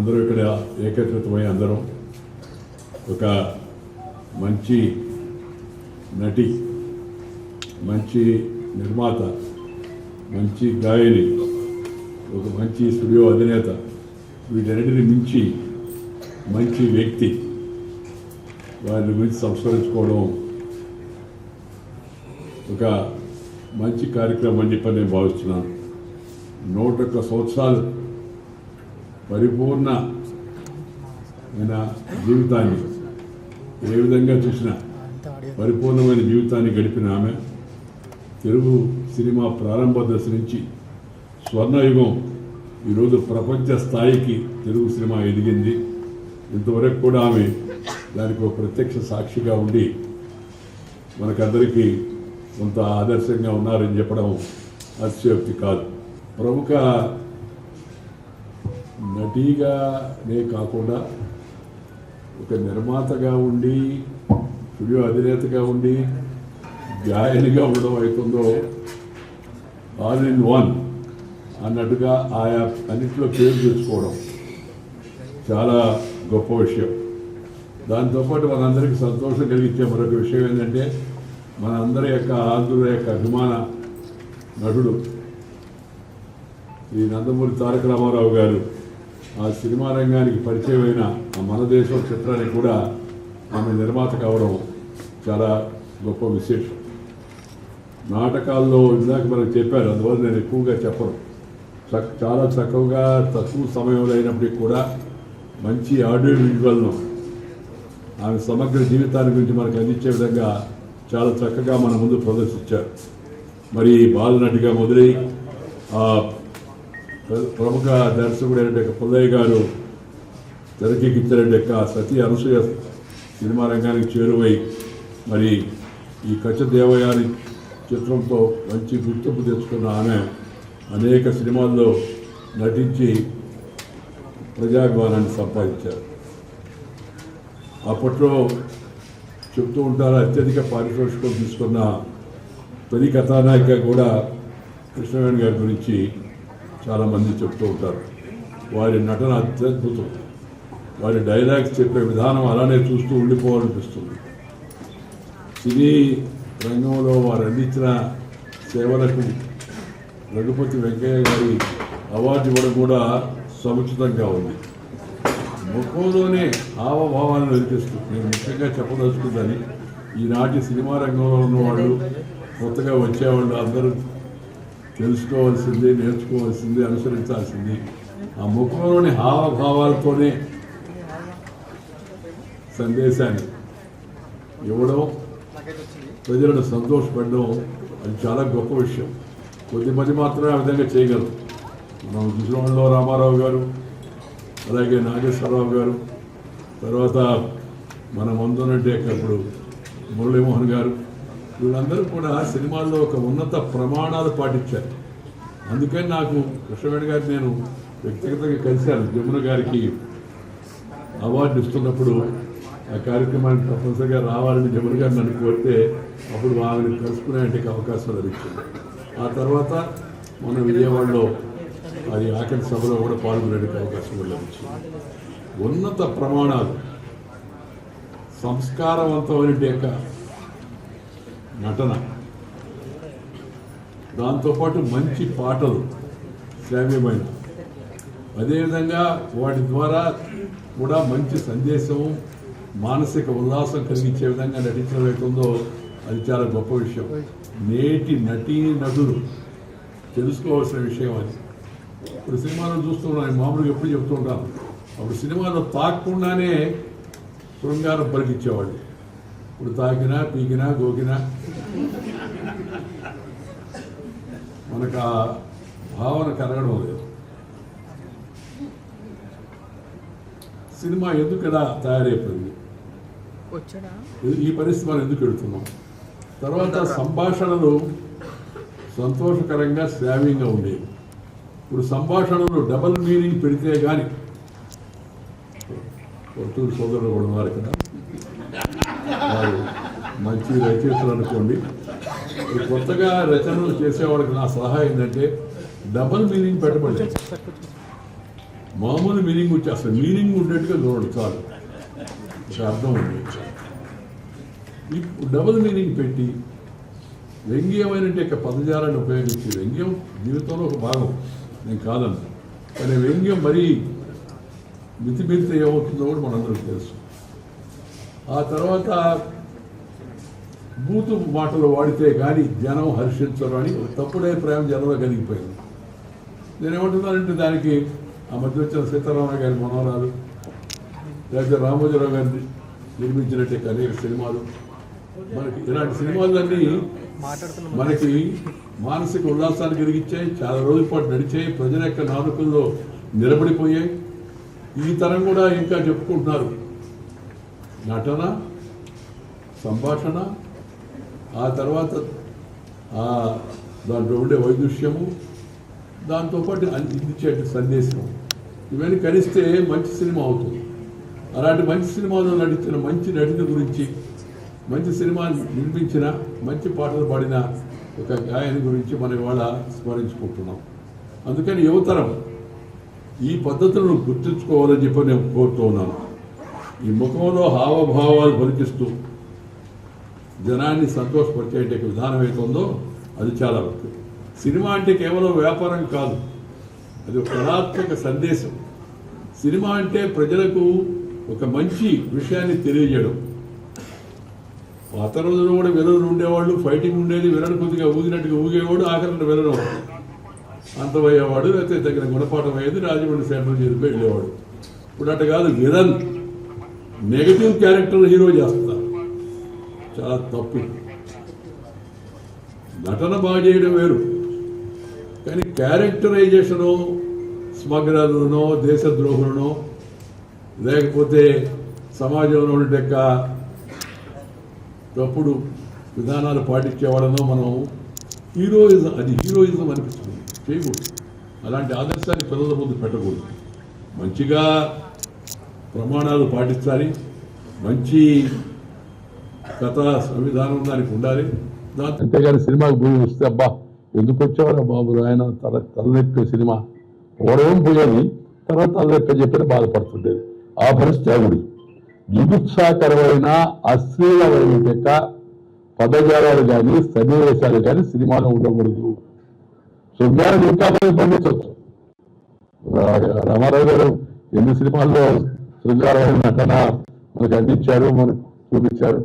అందరూ ఇక్కడ ఏకత్రితమై అందరం ఒక మంచి నటి మంచి నిర్మాత మంచి గాయని ఒక మంచి స్టూడియో అధినేత వీటన్నిటిని మించి మంచి వ్యక్తి వారిని గురించి సంస్కరించుకోవడం ఒక మంచి కార్యక్రమం అని చెప్పి నేను భావిస్తున్నాను. నూట ఒక్క సంవత్సరాలు పరిపూర్ణ ఆయన జీవితాన్ని ఏ విధంగా చూసినా పరిపూర్ణమైన జీవితాన్ని గడిపిన ఆమె తెలుగు సినిమా ప్రారంభ దశ నుంచి స్వర్ణయుగం ఈరోజు ప్రపంచ స్థాయికి తెలుగు సినిమా ఎదిగింది. ఇంతవరకు కూడా ఆమె దానికి ఒక ప్రత్యక్ష సాక్షిగా ఉండి మనకందరికీ కొంత ఆదర్శంగా ఉన్నారని చెప్పడం అతిశయోక్తి కాదు. ప్రముఖ నటిగానే కాకుండా ఒక నిర్మాతగా ఉండి స్టూడియో అధినేతగా ఉండి గాయనిగా ఉండడం అవుతుందో ఆల్ ఇన్ వన్ అన్నట్టుగా ఆయా అన్నింటిలో పేరు తెచ్చుకోవడం చాలా గొప్ప విషయం. దాంతోపాటు మనందరికీ సంతోషం కలిగించే మరొక విషయం ఏంటంటే మనందరి యొక్క ఆంధ్రుల యొక్క అభిమాన నటుడు శ్రీ నందమూరి తారక రామారావు గారు ఆ సినిమా రంగానికి పరిచయమైన ఆ మన దేశం చిత్రానికి కూడా ఆమె నిర్మాత కావడం చాలా గొప్ప విశేషం. నాటకాల్లో ఇందాక మనకు చెప్పారు అందువల్ల నేను ఎక్కువగా చెప్పను. చాలా చక్కగా తక్కువ సమయంలో అయినప్పటికీ కూడా మంచి ఆడియో విజువల్ను ఆమె సమగ్ర జీవితాన్ని గురించి మనకు అందించే విధంగా చాలా చక్కగా మన ముందు ప్రదర్శించారు. మరి బాలనటిగా మొదలై ఆ ప్రముఖ దర్శకుడైన పుల్లయ్య గారు తెరకెక్కించిన యొక్క సతీ అనసూయ సినిమా రంగానికి చేరువై మరి ఈ కచ్చ దేవయాని చిత్రంతో మంచి గుర్తింపు తెచ్చుకున్న ఆమె అనేక సినిమాల్లో నటించి ప్రజాభిమానాన్ని సంపాదించారు. అప్పట్లో చెప్తూ ఉంటారు అత్యధిక పారితోషికం తీసుకున్న తొలి కథానాయిక కూడా కృష్ణవేణి గారి గురించి చాలామంది చెప్తూ ఉంటారు. వారి నటన అత్యద్భుతం. వారి డైలాగ్స్ చెప్పే విధానం అలానే చూస్తూ ఉండిపోవాలనిపిస్తుంది. సినీ రంగంలో వారు అందించిన సేవలకు రఘుపతి వెంకయ్య గారి అవార్డు ఇవ్వడం కూడా సముచితంగా ఉంది. ముఖంలోనే హావభావాలను వెలిపిస్తుంది నేను ముఖ్యంగా చెప్పదలుచుకుందని ఈనాటి సినిమా రంగంలో ఉన్నవాళ్ళు కొత్తగా వచ్చేవాళ్ళు అందరూ తెలుసుకోవాల్సింది నేర్చుకోవాల్సింది అనుసరించాల్సింది. ఆ ముఖంలోని హావభావాలతోనే సందేశాన్ని ఇవ్వడం ప్రజలను సంతోషపడడం అది చాలా గొప్ప విషయం. కొద్దిమంది మాత్రమే ఆ విధంగా చేయగలరు. మనం విజయవాడలో రామారావు గారు అలాగే నాగేశ్వరరావు గారు తర్వాత మన ముందున్నట్టే ఇప్పుడు మురళీమోహన్ గారు వీళ్ళందరూ కూడా సినిమాల్లో ఒక ఉన్నత ప్రమాణాలు పాటించారు. అందుకని నాకు కృష్ణవేణి గారు నేను వ్యక్తిగతంగా కలిశాను. జమున గారికి అవార్డు ఇస్తున్నప్పుడు ఆ కార్యక్రమానికి తప్పనిసరిగా రావాలని జమున గారు నన్ను కోరితే అప్పుడు ఆమెను కలుసుకునే అవకాశం లభించింది. ఆ తర్వాత మన విజయవాడలో అది ఆఖరి సభలో కూడా పాల్గొనేందుకు అవకాశం కూడా లభించింది. ఉన్నత ప్రమాణాలు సంస్కారవంతమైన యొక్క నటన. దాంతోపాటు మంచి పాటలు శ్రావ్యమైన. అదేవిధంగా వాటి ద్వారా కూడా మంచి సందేశం మానసిక ఉల్లాసం కలిగించే విధంగా నటించడం అవుతుందో అది చాలా గొప్ప విషయం. నేటి నటీ నటులు తెలుసుకోవాల్సిన విషయం అది. ఇప్పుడు సినిమాలో చూస్తున్నాను మామూలుగా ఎప్పుడు చెప్తూ ఉంటాను. అప్పుడు సినిమాలో తాకకుండానే శృంగారం పలికిచ్చేవాళ్ళు. ఇప్పుడు తాకినా పీకినా గోకినా. మనకు ఆ భావన కలగడం లేదు. సినిమా ఎందుకు ఇలా తయారైపోయింది ఈ పరిస్థితి మనం ఎందుకు వెళుతున్నాం తర్వాత సంభాషణలు సంతోషకరంగా శ్రావ్యంగా ఉండేవి. ఇప్పుడు సంభాషణలు డబల్ మీనింగ్ పెడితే కానీ సోదరులు కూడా ఉన్నారు ఇక్కడ వారు మంచి రచయితలు అనుకోండి. కొత్తగా రచనలు చేసేవాడికి నా సలహా ఏంటంటే డబల్ మీనింగ్ పెట్టబడి. మామూలు మీనింగ్ వచ్చి అసలు మీనింగ్ ఉండేట్టుగా చూడండి చాలు. అర్థం ఉంది ఇప్పుడు డబుల్ మీనింగ్ పెట్టి వ్యంగ్యమైన యొక్క పదజాలాన్ని ఉపయోగించి వ్యంగ్యం జీవితంలో ఒక భాగం. నేను కాదన్నా. కానీ వ్యంగ్యం మరీ మితిమీరితే ఏమవుతుందో కూడా మనందరికీ తెలుసు. ఆ తర్వాత బూతు మాటలు వాడితే కానీ జనం హర్షించరు అని ఒక తప్పుడు అభిప్రాయం జనంలో కలిగిపోయింది. నేను ఏమంటున్నానంటే దానికి ఆ మధ్య వచ్చిన సీతారామరావు గారి మనోరాలు లేకపోతే రామోజీరావు గారిని నిర్మించినట్టే అనేక సినిమాలు. మనకి ఇలాంటి సినిమాలన్నీ మనకి మానసిక ఉల్లాసాన్ని కలిగించాయి చాలా రోజుల పాటు నడిచాయి ప్రజల యొక్క నాలుకల్లో నిలబడిపోయాయి. ఈ తరం కూడా ఇంకా చెప్పుకుంటున్నారు. నటన సంభాషణ ఆ తర్వాత దాంట్లో ఉండే వైదుష్యము దాంతోపాటు అందించే సందేశం. ఇవన్నీ కలిస్తే మంచి సినిమా అవుతుంది. అలాంటి మంచి సినిమాలో నటించిన మంచి నటిని గురించి మంచి సినిమా నిర్మించిన మంచి పాటలు పాడిన ఒక గాయని గురించి మనం ఇవాళ స్మరించుకుంటున్నాం. అందుకని యువతరం ఈ పద్ధతులను గుర్తుంచుకోవాలని చెప్పి నేను కోరుతూ ఉన్నాను. ఈ ముఖంలో హావభావాలు పలికిస్తూ జనాన్ని సంతోషపరిచేట విధానం అయితే ఉందో అది చాలా వరకు. సినిమా అంటే కేవలం వ్యాపారం కాదు. అది ఒక కళాత్మక సందేశం. సినిమా అంటే ప్రజలకు ఒక మంచి విషయాన్ని తెలియజేయడం. పాత రోజుల్లో కూడా విలువలు ఉండేవాళ్ళు ఫైటింగ్ ఉండేది విలలు కొద్దిగా ఊగినట్టుగా ఊగేవాడు ఆఖరిన విలనం అంతమయ్యేవాడు లేకపోతే తగిన గుణపాఠం అయ్యేది రాజమండ్రి సెంటర్ చేరిపోయి వెళ్ళేవాడు. ఇప్పుడు అట్ట కాదు విలన్. నెగటివ్ క్యారెక్టర్ హీరో చేస్తారు చాలా తప్పు. నటన బాగా చేయడం వేరు. కానీ క్యారెక్టరైజేషను స్మగ్లర్లనో దేశద్రోహులను లేకపోతే సమాజంలో ఉండే తప్పుడు విధానాలు పాటించేవాళ్ళనో మనం హీరోయిజం అది హీరోయిజం అనిపిస్తుంది. చేయకూడదు. అలాంటి ఆదర్శాన్ని పిల్లల ముందు పెట్టకూడదు. మంచిగా ప్రమాణాలు పాటించాలి. మంచి కథా సంవిధానం దానికి ఉండాలి. దాంతో అంతేగాని సినిమాకి పోయి వస్తే అబ్బా ఎందుకు వచ్చేవారా బాబు ఆయన తల తలనొప్పి సినిమా. ఓడవం పోయేది? తర్వాత తలనొప్పి చెప్పిన బాధపడుతుండేది. ఆ పరిస్థితి ఆవిడి జుగుత్సాకరమైన అశ్లీలమైన యొక్క పదజాలాలు కానీ సన్నివేశాలు కానీ సినిమాలో ఉండకూడదు. శృంగారం ఇంకా పండించవచ్చు రామారావు గారు ఎన్ని సినిమాల్లో శృంగారమైన కథ మనకు అందించారు మనకు చూపించారు.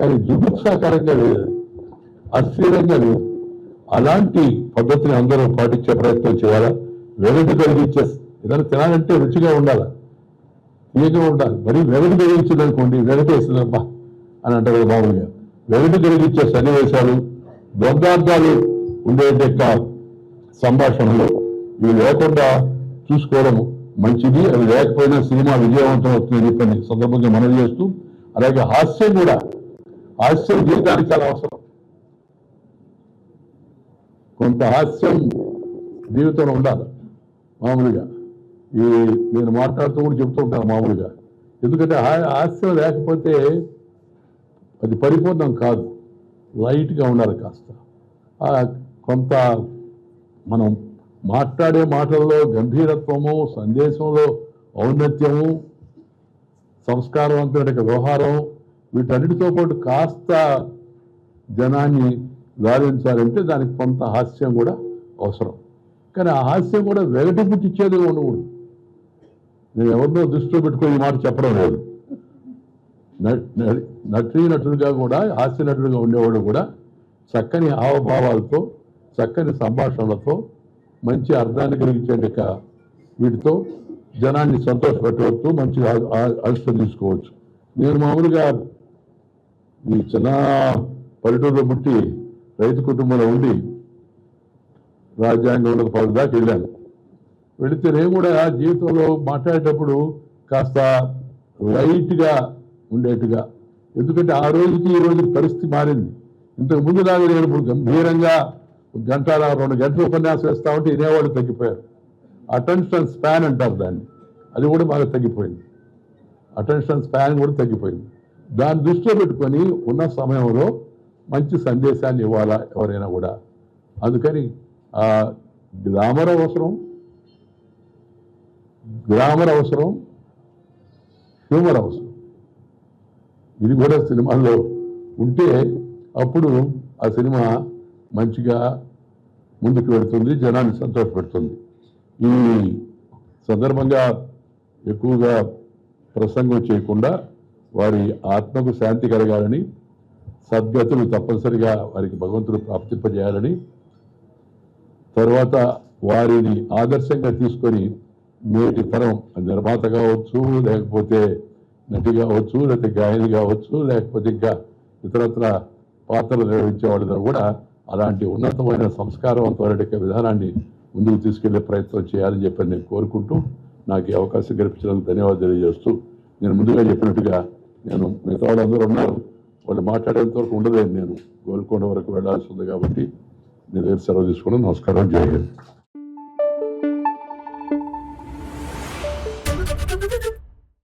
కానీ జుగుత్సాకరంగా లేదు అస్థిరంగా లేదు. అలాంటి పద్ధతిని అందరూ పాటించే ప్రయత్నం చేయాలా? వెగటి కలిగించే ఏదైనా తినాలంటే రుచిగా ఉండాలి? తీయగా ఉండాలి. మరి వెగటి కలిగించింది అనుకోండి వెగటి వేస్తుందబ్బా అని అంటారు మామూలుగా. వెగటి కలిగించే సన్నివేశాలు ద్వంద్వార్థాలు ఉండే యొక్క సంభాషణలు ఇవి లేకుండా చూసుకోవడము మంచిది అవి లేకపోయినా సినిమా విజయవంతం అవుతుందని చెప్పని సందర్భంగా మనం చేస్తూ అలాగే హాస్యం కూడా. హాస్యం జీవితానికి చాలా అవసరం. కొంత హాస్యం జీవితంలో ఉండాలి మామూలుగా. ఈ నేను మాట్లాడుతూ కూడా చెప్తూ ఉంటాను మామూలుగా. ఎందుకంటే హా- హాస్యం లేకపోతే అది పరిపూర్ణం కాదు. లైట్గా ఉండాలి కాస్త. కొంత మనం మాట్లాడే మాటల్లో గంభీరత్వము సందేశంలో ఔన్నత్యము సంస్కారవంతమైన వ్యవహారం వీటన్నిటితో పాటు కాస్త జనాన్ని లాలించాలంటే దానికి కొంత హాస్యం కూడా అవసరం. కానీ ఆ హాస్యం కూడా వెగటి ఉండకూడదు నేను ఎవరినో దృష్టిలో పెట్టుకొని ఈ మాట చెప్పడం లేదు. న- నటీ నటుడుగా కూడా హాస్య నటుడుగా ఉండేవాడు కూడా చక్కని హావభావాలతో చక్కని సంభాషణలతో మంచి అర్థాన్ని కలిగించే వీటితో జనాన్ని సంతోషపెట్టవచ్చు మంచి అలసట తీసుకోవచ్చు. నేను మామూలుగా ఈ చిన్న పల్లెటూరులో పుట్టి రైతు కుటుంబంలో ఉండి రాజ్యాంగంలో పలు దాకా వెళ్ళాను. వెళితే నేను కూడా జీవితంలో మాట్లాడేటప్పుడు కాస్త లైట్గా ఉండేట్టుగా. ఎందుకంటే ఆ రోజుకి ఈ రోజుకి పరిస్థితి మారింది. ఇంతకు ముందు లాగా నేను ఇప్పుడు గంభీరంగా గంట రెండు గంటలు ఉపన్యాసం ఇస్తా ఉంటే వినేవాళ్ళు తగ్గిపోయారు. అటెన్షన్ స్పాన్ అంటారు దాన్ని. అది కూడా బాగా తగ్గిపోయింది. అటెన్షన్ స్పాన్ కూడా తగ్గిపోయింది. దాన్ని దృష్టిలో పెట్టుకొని ఉన్న సమయంలో మంచి సందేశాన్ని ఇవ్వాలా ఎవరైనా కూడా. అందుకని గ్రామర్ అవసరం గ్రామర్ అవసరం హ్యూమర్ అవసరం. ఇది కూడా సినిమాల్లో ఉంటే అప్పుడు ఆ సినిమా మంచిగా ముందుకు వెళుతుంది జనాన్ని సంతోషపెడుతుంది. ఈ సందర్భంగా ఎక్కువగా ప్రసంగం చేయకుండా వారి ఆత్మకు శాంతి కలగాలని సద్గతులు తప్పనిసరిగా వారికి భగవంతుడు ప్రాప్తింపజేయాలని తర్వాత వారిని ఆదర్శంగా తీసుకొని నేటి తరం నిర్మాత కావచ్చు లేకపోతే నటి కావచ్చు లేకపోతే గాయని కావచ్చు లేకపోతే ఇంకా ఇతరత్ర పాత్రలు నిర్వహించే వాళ్ళందరూ కూడా అలాంటి ఉన్నతమైన సంస్కారవంతమైన విధానాన్ని ముందుకు తీసుకెళ్ళే ప్రయత్నం చేయాలని చెప్పి నేను కోరుకుంటూ నాకు ఈ అవకాశం కల్పించడానికి ధన్యవాదాలు తెలియజేస్తూ నేను ముందుగా చెప్పినట్టుగా నేను మిగతా వాళ్ళందరూ ఉన్నారు. వాళ్ళు మాట్లాడేంత వరకు ఉండలేదు నేను. గోల్కొండ వరకు వెళ్ళాల్సి ఉంది కాబట్టి మీ దగ్గర సెలవు తీసుకుని నమస్కారం. జై